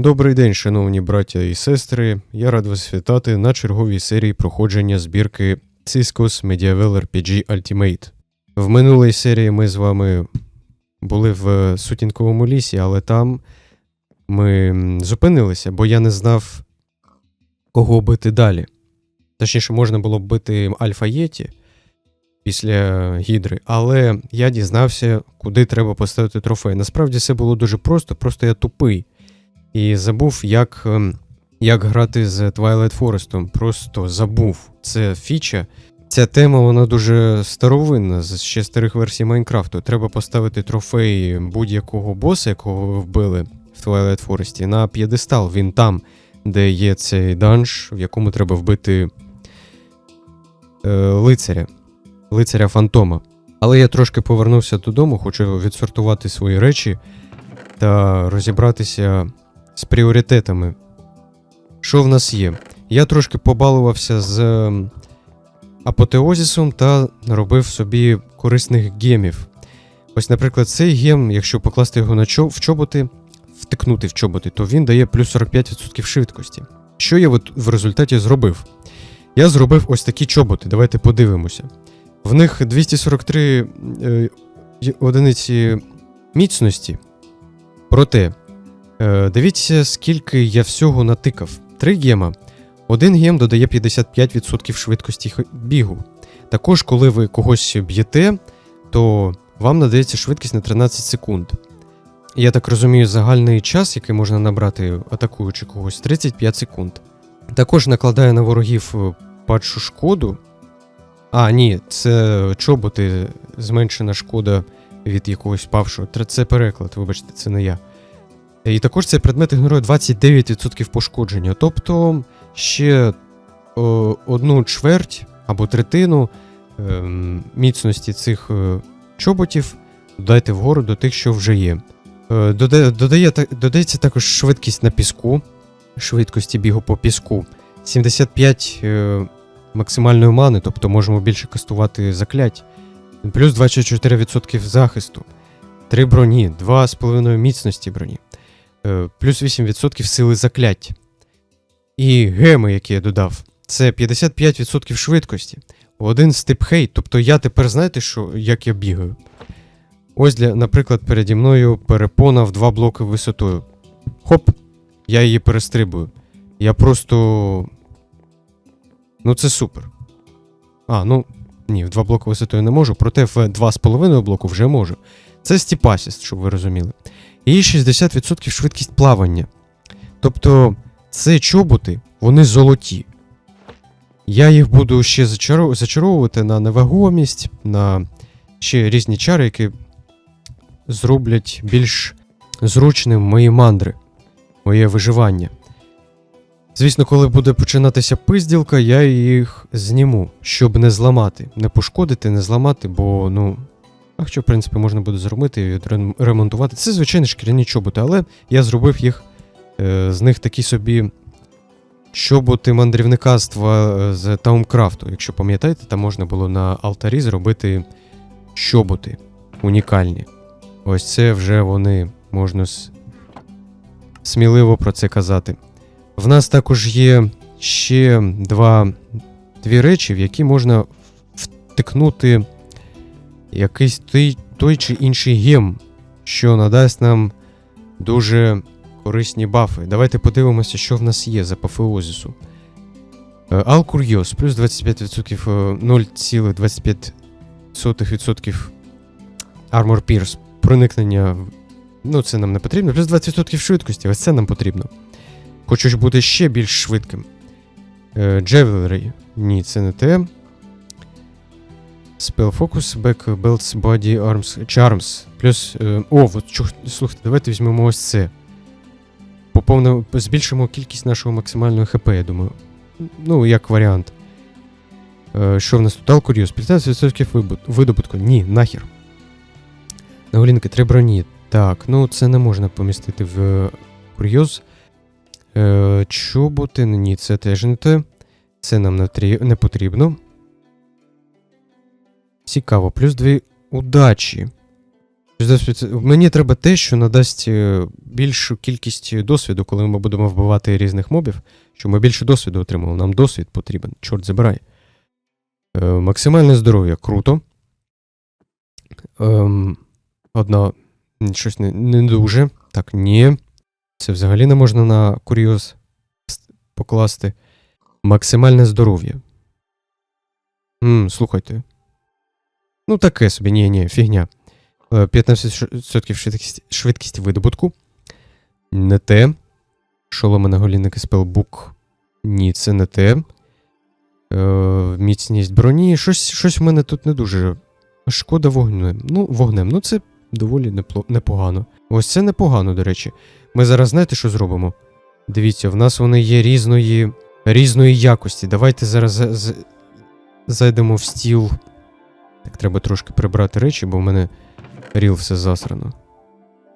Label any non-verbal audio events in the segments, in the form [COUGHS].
Добрий день, шановні браття і сестри. Я рад вас вітати на черговій серії проходження збірки Cisco's Medieval RPG Ultimate. В минулій серії ми з вами були в сутінковому лісі, але там ми зупинилися, бо я не знав, кого бити далі. Точніше, можна було б бити Альфа Єті після гідри, але я дізнався, куди треба поставити трофей. Насправді все було дуже просто, просто я тупий. І забув, як, ем, як грати з Twilight Forest. Просто забув. Це фіча. Ця тема вона дуже старовинна з ще старих версій Майнкрафту. Треба поставити трофей будь-якого боса, якого ви вбили в Twilight Forest, на п'єдестал. Він там, де є цей данж, в якому треба вбити е, лицаря, лицаря Фантома. Але я трошки повернувся додому, хочу відсортувати свої речі та розібратися з пріоритетами. Що в нас є? Я трошки побалувався з ем, апотеозісом та наробив собі корисних гемів. Ось, наприклад, цей гем, якщо покласти його на чо- в чоботи, втикнути в чоботи, то він дає плюс 45% швидкості. Що я в результаті зробив? Я зробив ось такі чоботи, давайте подивимося. В них 243 е, одиниці міцності. Проте, дивіться, скільки я всього натикав. Три гема. Один гем додає 55% швидкості бігу. Також, коли ви когось б'єте, то вам надається швидкість на 13 секунд. Я так розумію, загальний час, який можна набрати, атакуючи когось, 35 секунд. Також накладає на ворогів е, падшу шкоду. А, ні, це чоботи, зменшена шкода від якогось павшого. Це переклад, вибачте, це не я. І також цей предмет ігнорує 29% пошкодження. Тобто ще о, одну чверть або третину ем, міцності цих е, чоботів додайте вгору до тих, що вже є. Е, дода- додає, та- додається також швидкість на піску, швидкості бігу по піску. 75 е, максимальної мани, тобто можемо більше кастувати заклять. Плюс 24% захисту. 3 броні, 2,5 міцності броні. Е, плюс 8% сили заклять. І геми, які я додав, це 55% швидкості. Один стип хейт. Тобто я тепер знаєте, що, як я бігаю? Ось, для, наприклад, переді мною перепона в 2 блоки висотою. Хоп! Я її перестрибую. Я просто. Ну, це супер. А, ну. Ні, в 2 блоки висотою не можу, проте в 2,5 блоку вже можу. Це стіпасіст, щоб ви розуміли. І 60% швидкість плавання. Тобто, це чоботи, вони золоті. Я їх буду ще зачаровувати на невагомість, на ще різні чари, які зроблять більш зручним мої мандри, моє виживання. Звісно, коли буде починатися пизділка, я їх зніму, щоб не зламати, не пошкодити, не зламати, бо, ну. А що, в принципі, можна буде зробити і відремонтувати. Це звичайні шкіряні чоботи, але я зробив їх е, з них такі собі чоботи мандрівникарства е, з Таумкрафту. Якщо пам'ятаєте, там можна було на алтарі зробити чоботи унікальні. Ось це вже вони можна сміливо про це казати. В нас також є ще два, дві речі, в які можна втикнути якийсь той, той чи інший гем, що надасть нам дуже корисні бафи. Давайте подивимося, що в нас є за апофеозису. Е, Алкурйос, плюс 25%, е, 0,25% Armor Pierce, проникнення. Ну, це нам не потрібно. Плюс 20% швидкості, ось це нам потрібно. Хочу ж бути ще більш швидким. Е, Javelry. Ні, це не те. Spell Focus, Back Belts, Body, Arms, Charms. Плюс. Е, о, от, чух, слухайте, давайте візьмемо ось це. Поповнимо, збільшимо кількість нашого максимального ХП, я думаю. Ну, як варіант. Е, що в нас тут? Алкуріус, 15% видобутку. Ні, нахер. Наголінки, три броні. Так, ну це не можна помістити в е, курйоз. Е, чоботи, ні, це теж не те. Це нам не потрібно. Цікаво, плюс дві удачі. Мені треба те, що надасть е, більшу кількість досвіду, коли ми будемо вбивати різних мобів, щоб ми більше досвіду отримали. Нам досвід потрібен, чорт забирай. Е, максимальне здоров'я круто. Ем, одна щось не, не дуже. Так, ні. Це взагалі не можна на курйоз покласти. Максимальне здоров'я. Слухайте. Ну, таке собі, ні, ні, фігня. Е, 15% швидкість, видобутку. Не те. Шоломи на голінники спелбук. Ні, це не те. Міцність броні. Щось, щось в мене тут не дуже. Шкода вогнем. Ну, вогнем. Ну, це доволі непогано. Ось це непогано, до речі. Ми зараз знаєте, що зробимо? Дивіться, в нас вони є різної, різної якості. Давайте зараз зайдемо в стіл. Так, треба трошки прибрати речі, бо в мене ріл все засрано.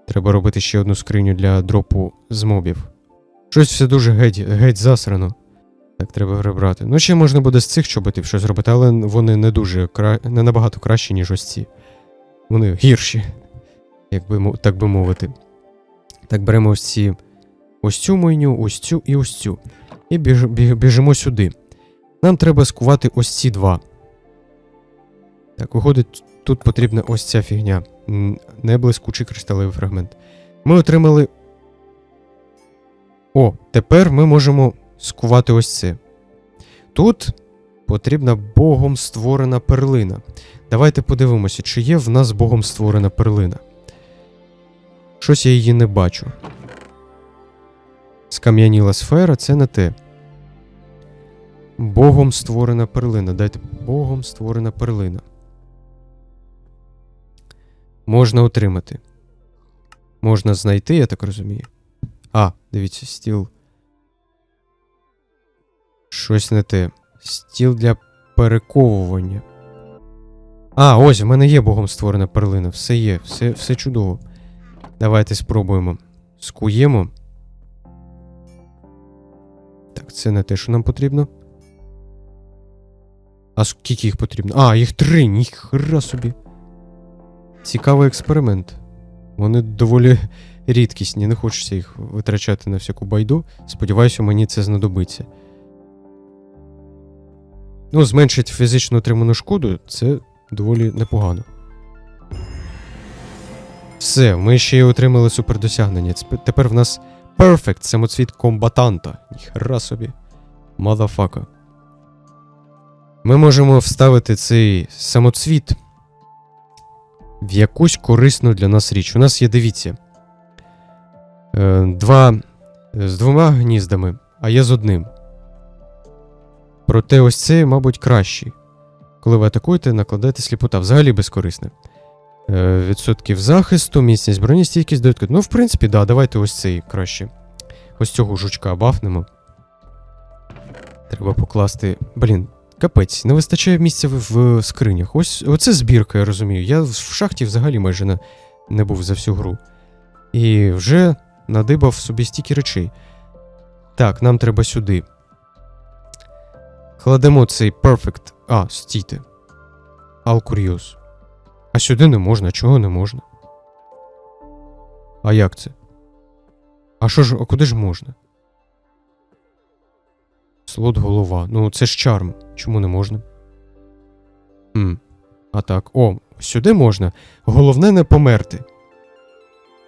Треба робити ще одну скриню для дропу з мобів. Щось все дуже геть, геть засрано. Так, треба прибрати. Ну, ще можна буде з цих чоботів щось зробити, але вони не дуже кра... не набагато кращі, ніж ось ці. Вони гірші, як так би мовити. Так, беремо ось ці. Ось цю мойню, ось цю і ось цю. І біж... біжимо сюди. Нам треба скувати ось ці два. Так, виходить, тут потрібна ось ця фігня. Неблискучий кришталевий фрагмент. Ми отримали. О, тепер ми можемо скувати ось це. Тут потрібна Богом створена перлина. Давайте подивимося, чи є в нас Богом створена перлина. Щось я її не бачу. Скам'яніла сфера це не те. Богом створена перлина. Дайте Богом створена перлина. Можна отримати. Можна знайти, я так розумію. А, дивіться, стіл. Щось не те. Стіл для перековування. А, ось, в мене є богом створена перлина. Все є, все, все чудово. Давайте спробуємо. Скуємо. Так, це не те, що нам потрібно. А скільки їх потрібно? А, їх три, ніхера собі. Цікавий експеримент. Вони доволі рідкісні, не хочеться їх витрачати на всяку байду. Сподіваюся, мені це знадобиться. Ну, зменшить фізично отриману шкоду, це доволі непогано. Все, ми ще й отримали супердосягнення. Тепер в нас Perfect самоцвіт комбатанта. Ніхера собі. Мадафака. Ми можемо вставити цей самоцвіт в якусь корисну для нас річ. У нас є, дивіться. Е, два е, з двома гніздами, а є з одним. Проте ось цей, мабуть, кращий. Коли ви атакуєте, накладаєте сліпота. Взагалі безкорисне. Е, відсотків захисту, міцність броні, стійкість додатку. Ну, в принципі, да, давайте ось цей краще. Ось цього жучка бафнемо. Треба покласти. Блін, капець, не вистачає місця в, скринях. Ось оце збірка, я розумію. Я в шахті взагалі майже не, не був за всю гру. І вже надибав собі стільки речей. Так, нам треба сюди. Кладемо цей Perfect. А, стійте. Алкуріус. А сюди не можна, чого не можна? А як це? А що ж, а куди ж можна? Слот голова. Ну, це ж чарм. Чому не можна? Хм. А так. О, сюди можна. Головне не померти.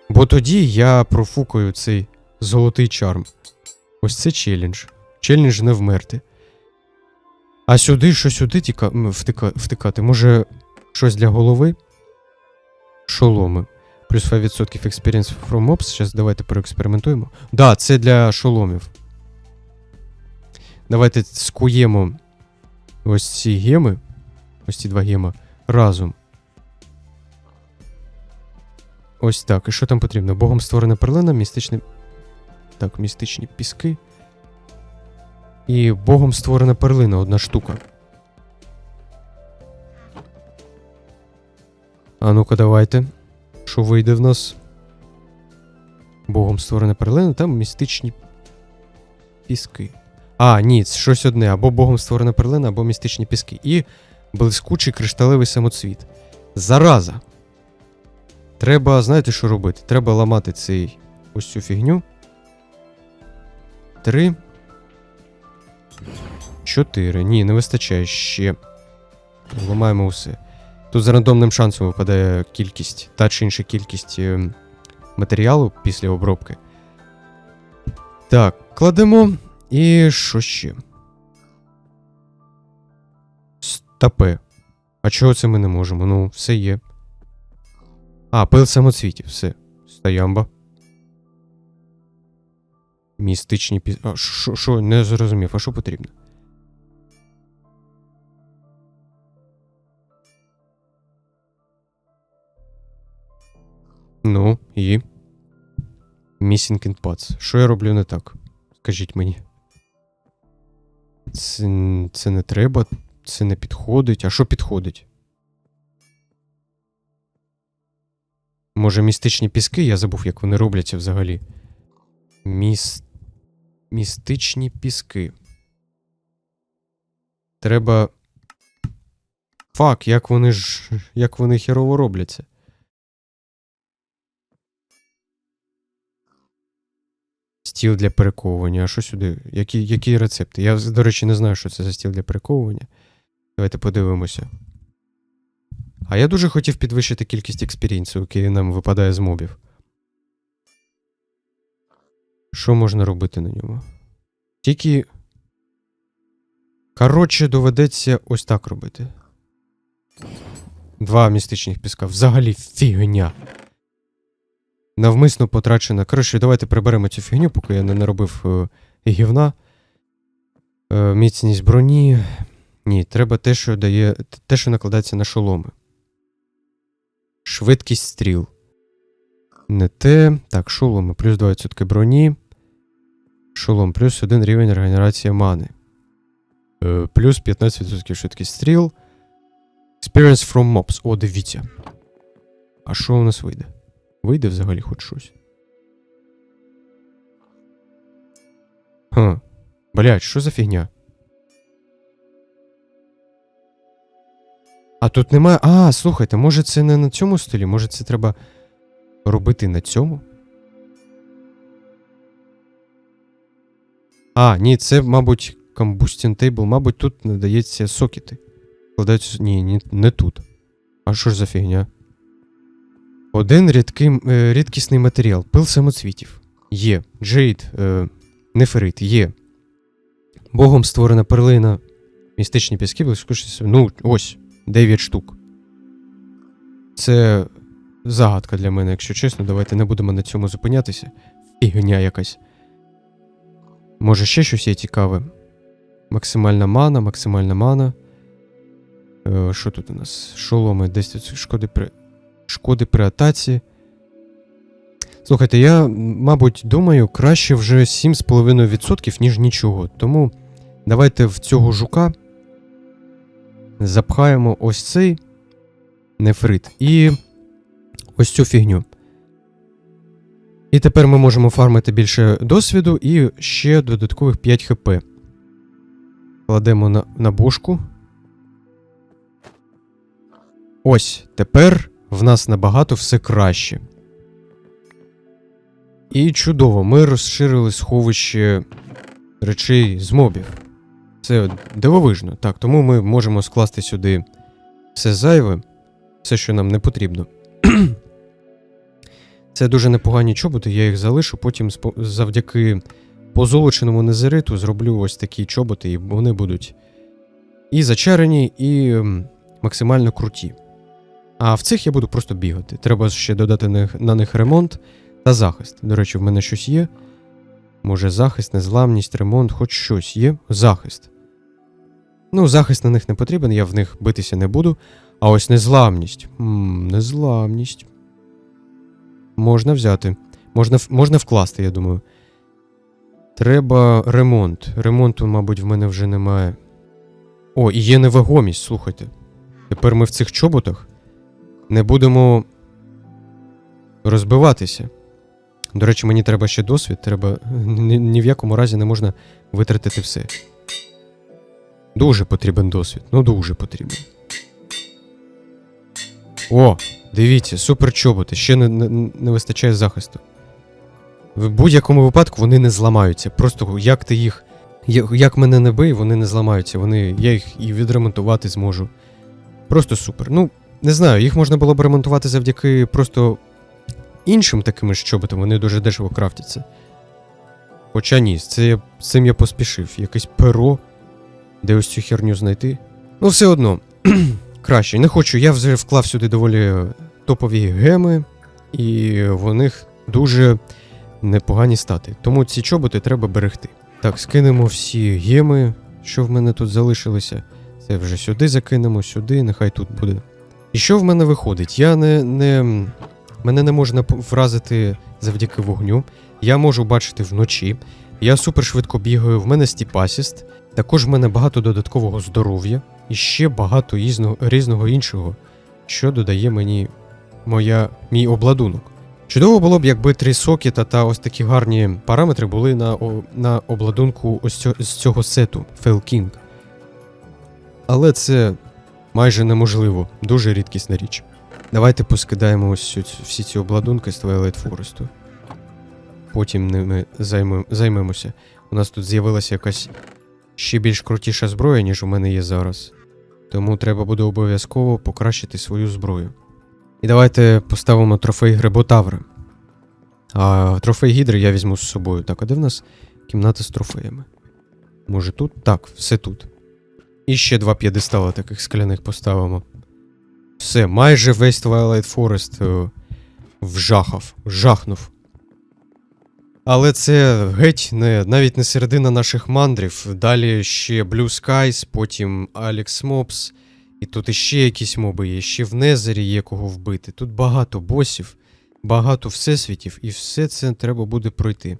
Бо тоді я профукаю цей золотий чарм. Ось це челендж. Челендж не вмерти. А сюди, що сюди тіка... втика... втикати? Може, щось для голови? Шоломи. Плюс 5% experience from mobs. Зараз давайте проекспериментуємо. Да, це для шоломів. Давайте скуємо ось ці геми. Ось ці два гема разом. Ось так. І що там потрібно? Богом створена перлина, містичний. Так, містичні піски. І Богом створена перлина одна штука. А ну-ка, давайте. Що вийде в нас? Богом створена перлина, там містичні піски. А, ні, щось одне. Або Богом створена перлина, або містичні піски. І блискучий кришталевий самоцвіт. Зараза. Треба, знаєте, що робити? Треба ламати цей ось цю фігню. Три. Чотири. Ні, не вистачає ще. Ламаємо усе. Тут з рандомним шансом випадає кількість, та чи інша кількість е, матеріалу після обробки. Так, кладемо. І що ще? Стапе. А чого це ми не можемо? Ну, все є. А, пил самоцвітів, все. Стоямба. Містичні піс... А, що, що, не зрозумів, а що потрібно? Ну, і. Missing in Pots. Що я роблю не так? Скажіть мені. Це, це не треба, це не підходить. А що підходить? Може, містичні піски? Я забув, як вони робляться взагалі. Міс... Містичні піски. Треба. Фак, як вони ж. Як вони херово робляться. Стіл для перековування. А що сюди? Які, які рецепти? Я, до речі, не знаю, що це за стіл для перековування. Давайте подивимося. А я дуже хотів підвищити кількість експірінцу, який нам випадає з мобів. Що можна робити на ньому? Тільки. Коротше, доведеться ось так робити. Два містичних піска. Взагалі фігня. Навмисно потрачена. Коротше, давайте приберемо цю фігню, поки я не наробив е, гівна. Е, міцність броні. Ні, треба те, що дає. Те, що накладається на шоломи. Швидкість стріл. Не те. Так, шоломи плюс 2% броні. Шолом плюс 1 рівень регенерації мани. Е, плюс 15% швидкість стріл. Experience from mobs. О, дивіться. А що у нас вийде? Вийде взагалі хоч щось. Ха. Блять, що за фігня? А тут немає. А, слухайте, може це не на цьому столі? Може це треба робити на цьому? А, ні, це, мабуть, combustion table. Мабуть, тут надається сокети. Складаються. Ні, ні, не тут. А що ж за фігня? Один рідкий, е, рідкісний матеріал. Пил самоцвітів. Є. Джейд. Е, неферит. Є. Богом створена перлина. Містичні піски, блискучі. Ну, ось. 9 штук. Це загадка для мене, якщо чесно. Давайте не будемо на цьому зупинятися. Фігня якась. Може, ще щось є цікаве. Максимальна мана, максимальна мана. Е, що тут у нас? Шоломи 10 шкоди при. Шкоди при атаці. Слухайте, я, мабуть, думаю, краще вже 7,5%, ніж нічого. Тому давайте в цього жука запхаємо ось цей нефрит і ось цю фігню. І тепер ми можемо фармити більше досвіду і ще додаткових 5 хп. Кладемо на, на бошку. Ось тепер в нас набагато все краще. І чудово, ми розширили сховище речей з мобів. Це дивовижно. Так, тому ми можемо скласти сюди все зайве, все, що нам не потрібно. [CLEARS THROAT] Це дуже непогані чоботи, я їх залишу, потім завдяки позолоченому незериту зроблю ось такі чоботи, і вони будуть і зачарені, і максимально круті. А в цих я буду просто бігати. Треба ще додати на них- ремонт та захист. До речі, в мене щось є. Може, захист, незламність, ремонт, хоч щось є. Захист. Ну, захист на них не потрібен, я в них битися не буду. А ось незламність. Незламність. Можна взяти. Можна, можна вкласти, я думаю. Треба ремонт. Ремонту, мабуть, в мене вже немає. О, і є невагомість, слухайте. Тепер ми в цих чоботах не будемо розбиватися. До речі, мені треба ще досвід, треба. Ні, ні в якому разі не можна витратити все. Дуже потрібен досвід. Ну, дуже потрібен. О, дивіться, супер чоботи, ще не, не, не вистачає захисту. В будь-якому випадку вони не зламаються. Просто як ти їх. Як мене не бий, вони не зламаються. Вони, я їх і відремонтувати зможу. Просто супер. Ну, не знаю, їх можна було б ремонтувати завдяки просто іншим таким ж чоботам, вони дуже дешево крафтяться. Хоча ні, з цим я поспішив. Якесь перо, де ось цю херню знайти. Ну, все одно, [CLEARS THROAT] краще. Не хочу. Я вже вклав сюди доволі топові геми, і в них дуже непогані стати. Тому ці чоботи треба берегти. Так, скинемо всі геми, що в мене тут залишилися. Це вже сюди закинемо, сюди, нехай тут буде. І що в мене виходить? Я не. не мене не можна вразити завдяки вогню. Я можу бачити вночі. Я супер швидко бігаю, в мене стіпасіст. Також в мене багато додаткового здоров'я і ще багато різного, різного іншого, що додає мені моя, мій обладунок. Чудово було б, якби три сокета та ось такі гарні параметри були на, на обладунку ось цього, з цього сету King. Але це майже неможливо, дуже рідкісна річ. Давайте поскидаємо ось всі ці обладунки з Twilight Forest. Потім ними займе, займемося. У нас тут з'явилася якась ще більш крутіша зброя, ніж у мене є зараз. Тому треба буде обов'язково покращити свою зброю. І давайте поставимо трофей Греботавра. А трофей Гідри я візьму з собою. Так, а де в нас кімната з трофеями? Може тут? Так, все тут. І ще два п'єдестала таких скляних поставимо. Все, майже весь Twilight Forest е, вжахав, жахнув. Але це геть не, навіть не середина наших мандрів. Далі ще Blue Skies, потім Alex Mobs. І тут іще якісь моби є, ще в Незері є кого вбити. Тут багато босів, багато всесвітів, і все це треба буде пройти.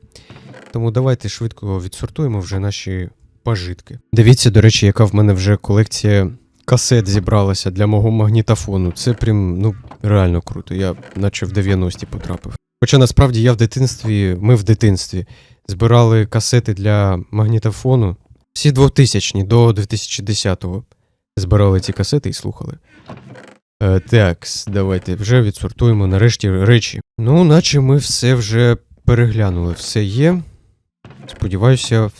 Тому давайте швидко відсортуємо вже наші пажитки. Дивіться, до речі, яка в мене вже колекція касет зібралася для мого магнітофону. Це прям, ну, реально круто. Я наче в 90-ті потрапив. Хоча насправді я в дитинстві, ми в дитинстві збирали касети для магнітофону всі 2000-ні до 2010-го. Збирали ці касети і слухали. Е, так, давайте вже відсортуємо нарешті речі. Ну, наче ми все вже переглянули. Все є. Сподіваюся,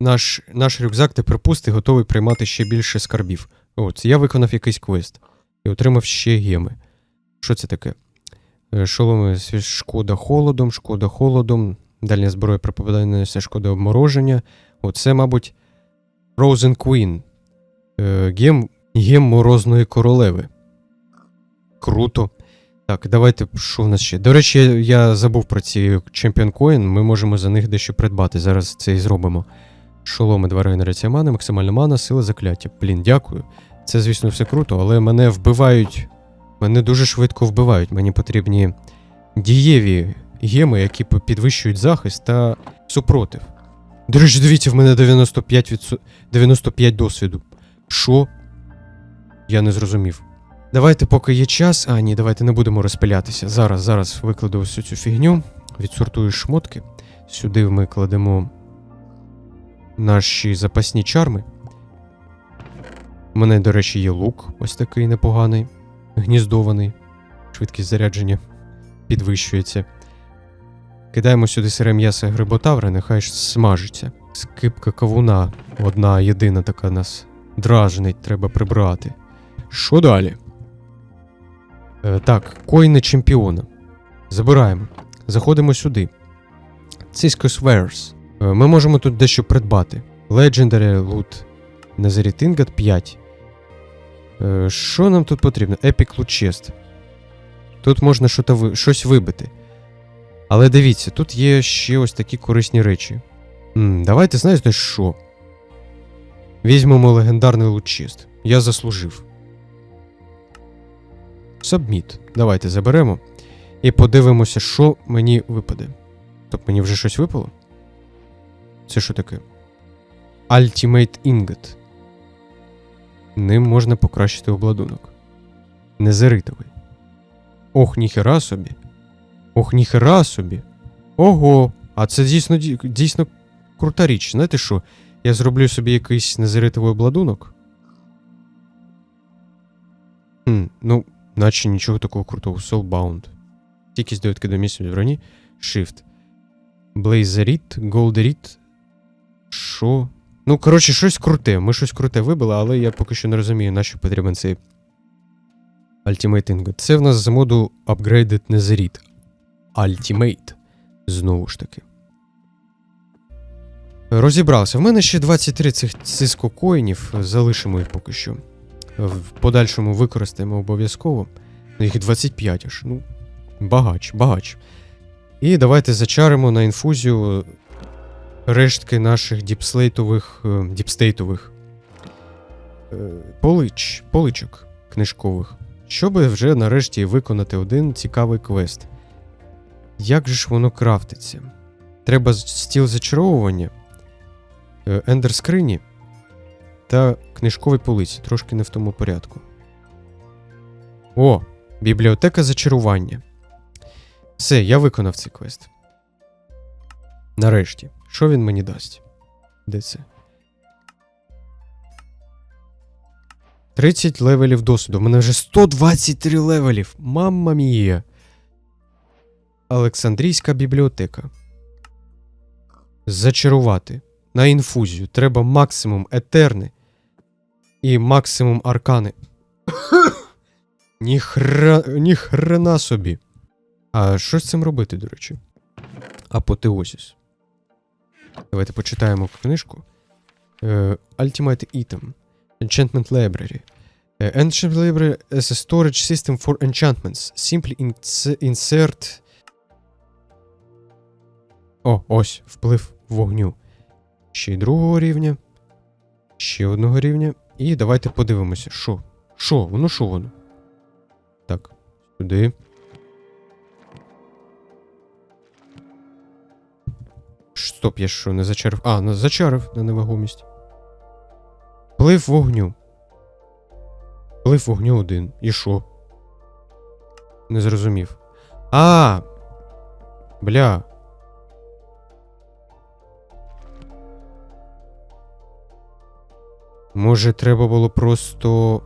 наш, наш рюкзак тепер пустий, готовий приймати ще більше скарбів. От, я виконав якийсь квест і отримав ще геми. Що це таке? Е, Шоломи шкода холодом, шкода холодом. Дальня зброя при попаданні шкода обмороження. Оце, мабуть, Frozen Queen. Е, Гем, гем морозної королеви. Круто. Так, давайте, що в нас ще? До речі, я забув про ці Champion Coin, ми можемо за них дещо придбати. Зараз це і зробимо. Шоломи, два регенерація мани, максимальна мана, сила закляття. Блін, дякую. Це, звісно, все круто, але мене вбивають. Мене дуже швидко вбивають. Мені потрібні дієві геми, які підвищують захист та супротив. До речі, дивіться, в мене 95, відсо- 95 досвіду. Що? Я не зрозумів. Давайте, поки є час. А, ні, давайте не будемо розпилятися. Зараз, зараз викладу всю цю фігню, відсортую шмотки. Сюди ми кладемо наші запасні чарми. У мене, до речі, є лук, ось такий непоганий, гніздований. Швидкість зарядження підвищується. Кидаємо сюди сире м'ясо гриботавра, нехай ж смажиться. Скипка кавуна, одна єдина така нас дражнить, треба прибрати. Що далі? Е, так, коїни чемпіона. Забираємо. Заходимо сюди. Cisco Wares. Е, Ми можемо тут дещо придбати. Legendary Loot. Nazareth Ingot 5. Е, Що нам тут потрібно? Epic Loot Chest. Тут можна щось вибити. Але дивіться, тут є ще ось такі корисні речі. давайте, знаєте що? Візьмемо легендарний лучист. Я заслужив. Submit. Давайте заберемо. І подивимося, що мені випаде. Тобто мені вже щось випало? Це що таке? Ultimate Ingot. Ним можна покращити обладунок. Незеритовий. Ох, ніхера собі. Ох, ніхера собі. Ого. А це дійсно дійсно крута річ. Знаєте що? Я зроблю собі якийсь незеритовий обладунок. Хм, ну, наче нічого такого крутого. Soulbound. Тільки довідки до місця броні. Shift. Blazerit, Golderit. Що? Ну, коротше, щось круте. Ми щось круте вибили, але я поки що не розумію, на що потрібен цей Ultimate. Це в нас з моду Upgraded Netherite. Ultimate. Знову ж таки. Розібрався. В мене ще 23 цих циско коїнів. Залишимо їх поки що. В подальшому використаємо обов'язково. Ну, Їх 25 аж. Ну, багач, багач. І давайте зачаримо на інфузію рештки наших діпслейтових. е, діпстейтових е, полич, поличок книжкових. Щоб вже нарешті виконати один цікавий квест. Як же ж воно крафтиться? Треба стіл зачаровування, е, ендер скрині та книжкові полиці, трошки не в тому порядку. О, бібліотека зачарування. Все, я виконав цей квест. Нарешті. Що він мені дасть? Де це? 30 левелів досвіду. У мене вже 123 левелів. Мамма мія. Олександрійська бібліотека. Зачарувати. На інфузію. Треба максимум етерни і максимум аркани. [COUGHS] Ніхра... Ніхрена собі. А що з цим робити, до речі? Апотеозіс. Давайте почитаємо книжку. Е, Ultimate Item. Enchantment Library. Е, Ancient Library as a storage system for enchantments. Simply insert. О, ось, вплив вогню. Ще й другого рівня. Ще одного рівня. І давайте подивимося, що? Що? Воно що воно? Так, сюди. Стоп, я що, не зачарив. А, не зачарив на невагомість. Плив вогню. Плив вогню один. І що? Не зрозумів. А! Бля. Може, треба було просто.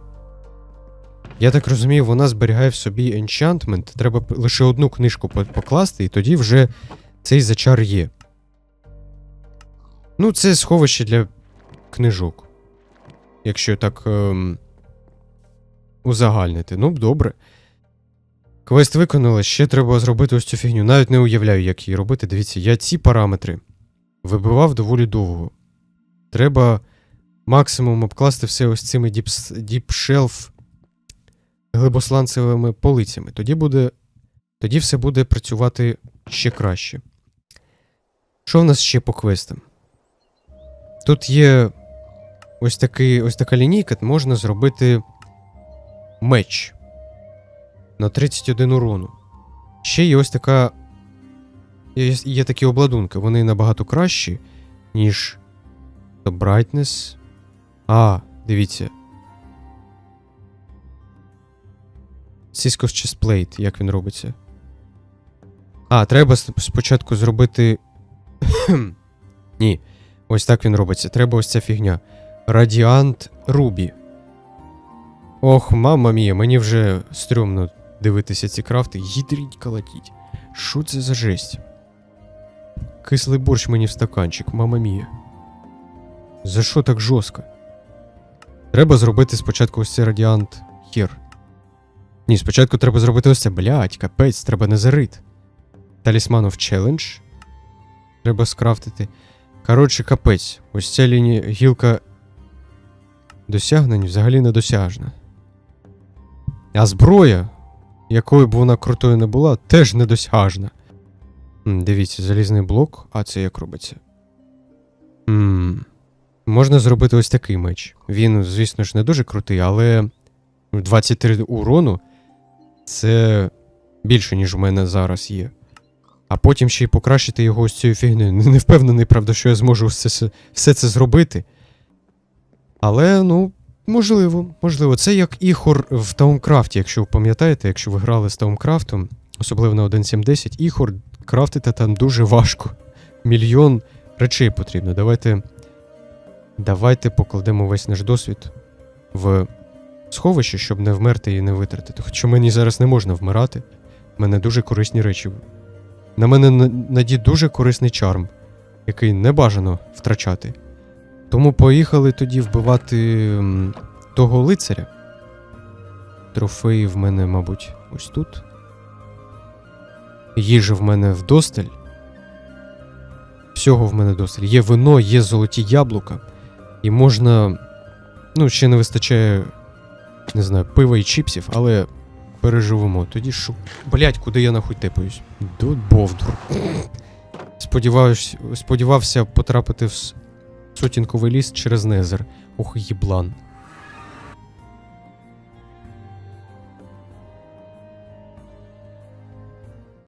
Я так розумію, вона зберігає в собі енчантмент. Треба лише одну книжку покласти, і тоді вже цей зачар є. Ну, це сховище для книжок. Якщо так ем, узагальнити. Ну, добре. Квест виконали, ще треба зробити ось цю фігню. Навіть не уявляю, як її робити. Дивіться, я ці параметри вибивав доволі довго. Треба максимум обкласти все ось цими діпшелф глибосланцевими полицями. Тоді буде. Тоді все буде працювати ще краще. Що в нас ще по квестам? Тут є ось, такий, ось така лінійка, можна зробити меч на 31 урону. Ще є ось така. Є, є такі обладунки, вони набагато кращі, ніж то Brightness. А, дивіться. Cisco's Chestplate, як він робиться. А, треба спочатку зробити. [COUGHS] Ні. Ось так він робиться. Треба ось ця фігня. Радіант Рубі. Ох, мама мія, мені вже стрьомно дивитися ці крафти. Їдріть колотіть. Що це за жесть? Кислий борщ мені в стаканчик, мама мія. За що так жорстко? Треба зробити спочатку ось цей радіант хір. Ні, спочатку треба зробити ось це, блядь, капець, треба не зарит. Талісманов челендж. Треба скрафтити. Коротше, капець. Ось ця лінія гілка досягнень взагалі недосяжна. А зброя, якою б вона крутою не була, теж недосяжна. Дивіться, залізний блок, а це як робиться. М, Можна зробити ось такий меч. Він, звісно ж, не дуже крутий, але 23 урону це більше, ніж у мене зараз є. А потім ще й покращити його ось цією фігнею. Не не впевнений, правда, що я зможу все, все це зробити. Але, ну, можливо, можливо. Це як іхор в Таумкрафті, якщо ви пам'ятаєте, якщо ви грали з Таумкрафтом, особливо на 1.7.10, іхор крафтити там дуже важко. Мільйон речей потрібно. Давайте. Давайте покладемо весь наш досвід в сховище, щоб не вмерти і не витратити. Хоча мені зараз не можна вмирати. У мене дуже корисні речі. На мене на- надій дуже корисний чарм, який не бажано втрачати. Тому поїхали тоді вбивати того лицаря. Трофеї в мене, мабуть, ось тут. Їжі в мене вдосталь. Всього в мене досталь. Є вино, є золоті яблука. І можна. Ну, ще не вистачає, не знаю, пива і чіпсів, але переживемо. Тоді що. Блять, куди я нахуй тепаюсь? До Бовдур. Сподіваюсь, сподівався потрапити в сотінковий ліс через Незер. Ох, їблан.